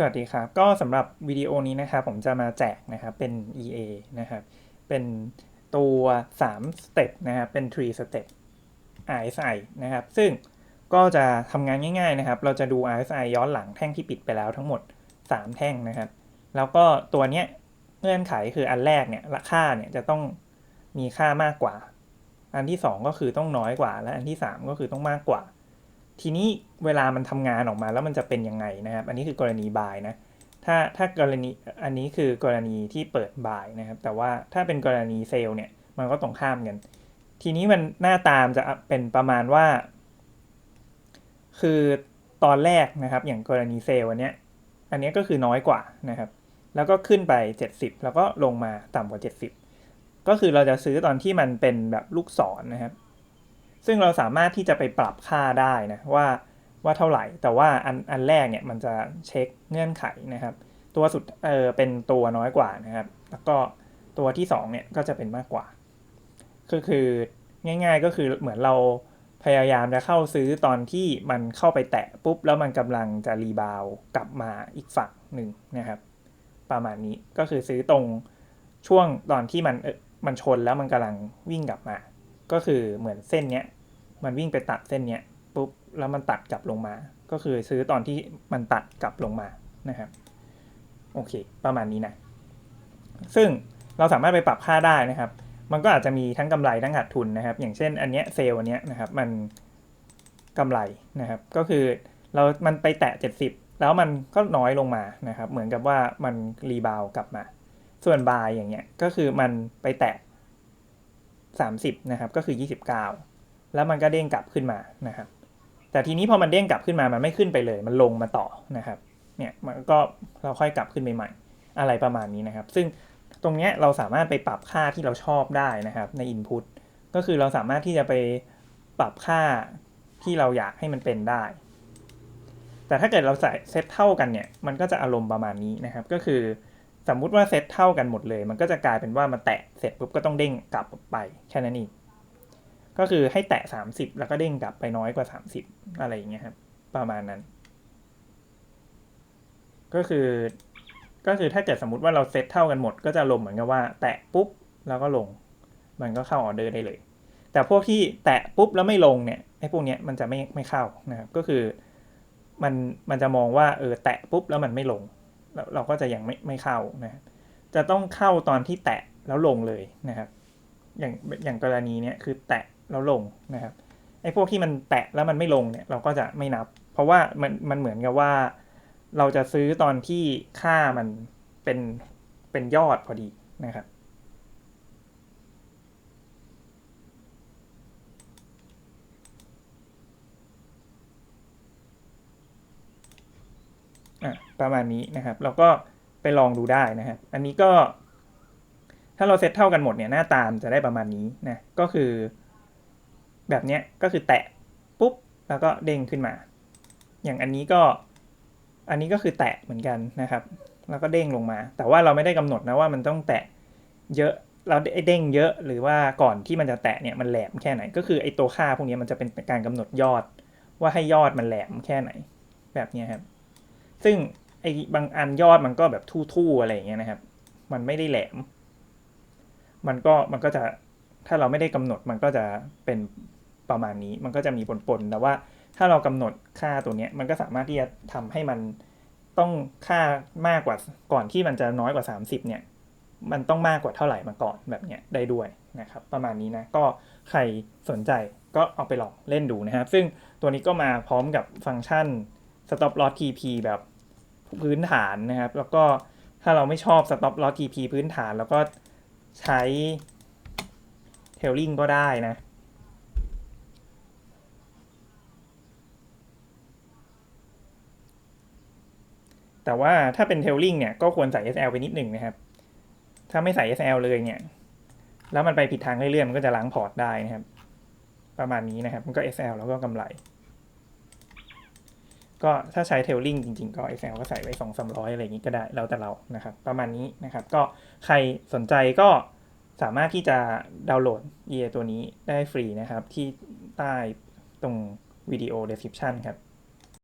สวัสดีครับ ก็สำหรับวิดีโอนี้นะครับผมจะมาแจกนะครับเป็น EA นะครับ เป็นตัว3 step นะครับเป็น 3 step RSI นะครับ ซึ่งก็จะทำงานง่ายๆนะครับ เราจะดู RSI ย้อนหลังแท่งที่ปิดไปแล้วทั้งหมด 3 แท่งนะครับ แล้วก็ตัวเนี้ยเงื่อนไขคืออันแรกเนี่ยราคาเนี่ยจะต้องมีค่ามากกว่า อันที่ 2 ก็คือต้องน้อยกว่า และอันที่ 3 ก็คือต้องมากกว่า ทีนี้เวลามันทำงานออกมาแล้วมันจะเป็นยังไงนะครับ อันนี้คือกรณีบายนะ ถ้าถ้ากรณีอันนี้คือกรณีที่เปิดบายนะครับ แต่ว่าถ้าเป็นกรณีเซลล์เนี่ยมันก็ตรงข้ามกัน ทีนี้มันหน้าตามจะเป็นประมาณว่า คือตอนแรกนะครับ อย่างกรณีเซลล์อันเนี้ยอันนี้ก็คือน้อยกว่านะครับ แล้วก็ขึ้นไป 70 แล้วก็ลงมาต่ำกว่า 70 ก็คือเราจะซื้อตอนที่มันเป็นแบบลูกศรนนะครับ ซึ่งเราสามารถที่จะไปปรับค่าได้นะว่าว่าเท่าไหร่ แต่ว่าอันอันแรกเนี่ยมันจะเช็คเงื่อนไขนะครับ ตัวสุดเออเป็นตัวน้อยกว่านะครับ แล้วก็ตัวที่2เนี่ยก็จะเป็นมากกว่า ก็คือง่าย ๆก็คือเหมือนเราพยายามจะเข้าซื้อตอนที่มันเข้าไปแตะปุ๊บ แล้วมันกำลังจะรีบาวกลับมาอีกฝั่งหนึ่งนะครับ ประมาณนี้ก็คือซื้อตรงช่วงตอนที่มันเออมันชนแล้วมันกำลังวิ่งกลับมา ก็คือเหมือนเส้นเนี้ยมันวิ่งไปตัดเส้นเนี้ยปุ๊บแล้วมันตัดกลับลงมา ก็คือซื้อตอนที่มันตัดกลับลงมานะครับโอเค ประมาณนี้นะ ซึ่งเราสามารถไปปรับค่าได้นะครับ มันก็อาจจะมีทั้งกำไรทั้งขาดทุนนะครับ อย่างเช่น อันเนี้ยเซลล์อันเนี้ยนะครับ มันกำไรนะครับ ก็คือเรา มันไปแตะ 70 แล้วมันก็น้อยลงมานะครับ เหมือนกับว่ามันรีบาวกลับมา ส่วนบายอย่างเงี้ย ก็คือมันไปแตะ 30นะครับก็คือ 29 แล้วมันก็เด้งกลับขึ้นมานะครับ แต่ทีนี้พอมันเด้งกลับขึ้นมามันไม่ขึ้นไปเลย มันลงมาต่อนะครับเนี่ยมันก็เราค่อยกลับขึ้นไปใหม่อะไรประมาณนี้นะครับ ซึ่งตรงเนี้ยเราสามารถไปปรับค่าที่เราชอบได้นะครับใน Input ก็คือเราสามารถที่จะไปปรับค่าที่เราอยากให้มันเป็นได้ แต่ถ้าเกิดเราใส่เซตเท่ากันเนี่ย มันก็จะอารมณ์ประมาณนี้นะครับ ก็คือ สมมุติว่าเซตเท่ากันหมดเลย มันก็จะกลายเป็นว่ามันแตะเสร็จปุ๊บก็ต้องเด้งกลับไปแค่นั้นเองก็คือให้แตะ 30 แล้วก็เด้งกลับไปน้อยกว่า 30 อะไรอย่างเงี้ยครับ ประมาณนั้น ก็คือ ก็คือถ้าเกิดสมมติว่าเราเซตเท่ากันหมด ก็จะลงเหมือนกับว่า แตะปุ๊บแล้วก็ลง มันก็เข้าออเดอร์ได้เลย แต่พวกที่แตะปุ๊บแล้วไม่ลงเนี่ยไอ้พวกเนี้ยมันจะไม่ไม่เข้านะครับ ก็คือ มันมันจะมองว่าเออแตะปุ๊บแล้วมันไม่ลง เราก็จะยังไม่ไม่เข้านะครับจะต้องเข้าตอนที่แตะแล้วลงเลยนะครับ อย่างอย่างกรณีเนี้ยคือแตะแล้วลงนะครับไอ้พวกที่มันแตะแล้วมันไม่ลงเนี่ยเราก็จะไม่นับ เพราะว่ามันมันเหมือนกับว่า เราจะซื้อตอนที่ค่ามันเป็นเป็นยอดพอดีนะครับ อะประมาณนี้นะครับ เราก็ไปลองดูได้นะครับ อันนี้ก็ ถ้าเราเซตเท่ากันหมดเนี่ยหน้าตามจะได้ประมาณนี้นะ ก็คือ แบบเนี้ยก็คือแตะปุ๊บแล้วก็เด้งขึ้นมา อย่างอันนี้ก็อันนี้ก็คือแตะเหมือนกันนะครับ แล้วก็เด้งลงมา แต่ว่าเราไม่ได้กำหนดนะว่ามันต้องแตะเยอะเราเด้งเยอะหรือว่าก่อนที่มันจะแตะเนี่ยมันแหลมแค่ไหน ก็คือไอ้ตัวค่าพวกนี้มันจะเป็นการกำหนดยอดว่าให้ยอดมันแหลมแค่ไหน แบบนี้ครับ ซึ่งไอ้บางอันยอดมันก็แบบทู่ๆอะไรอย่างเงี้ยนะครับ มันไม่ได้แหลม มันก็มันก็จะถ้าเราไม่ได้กำหนดมันก็จะเป็นประมาณนี้ มันก็จะมีปนๆแต่ว่าถ้าเรากำหนดค่าตัวเนี้ยมันก็สามารถที่จะทำให้มันต้องค่ามากกว่าก่อนที่มันจะน้อยกว่า 30 เนี่ย มันต้องมากกว่าเท่าไหร่มาก่อนแบบเนี้ยได้ด้วยนะครับ ประมาณนี้นะ ก็ใครสนใจก็เอาไปลองเล่นดูนะครับ ซึ่งตัวนี้ก็มาพร้อมกับฟังก์ชัน stop loss TP แบบพื้นฐานนะครับ แล้วก็ถ้าเราไม่ชอบ stop loss TP พื้นฐานแล้วก็ใช้ tailing ก็ได้นะแต่ว่าถ้าเป็น tailing เนี่ยก็ควรใส่ SL ไปนิดหนึ่งนะครับ ถ้าไม่ใส่ SL เลยเนี่ย แล้วมันไปผิดทางเรื่อยๆ มันก็จะล้างพอร์ตได้นะครับ ประมาณนี้นะครับ มันก็ SL แล้วก็กำไร ก็ถ้าใช้เทลลิงจริงๆ ก็ SL ก็ใส่ไว้2 3 0 0 อะไรอย่างนี้ก็ได้แล้วแต่เรานะครับ ประมาณนี้นะครับ ก็ใครสนใจก็สามารถที่จะดาวน์โหลด EA ตัวนี้ได้ฟรีนะครับ ที่ใต้ตรงวิดีโอ description ครับ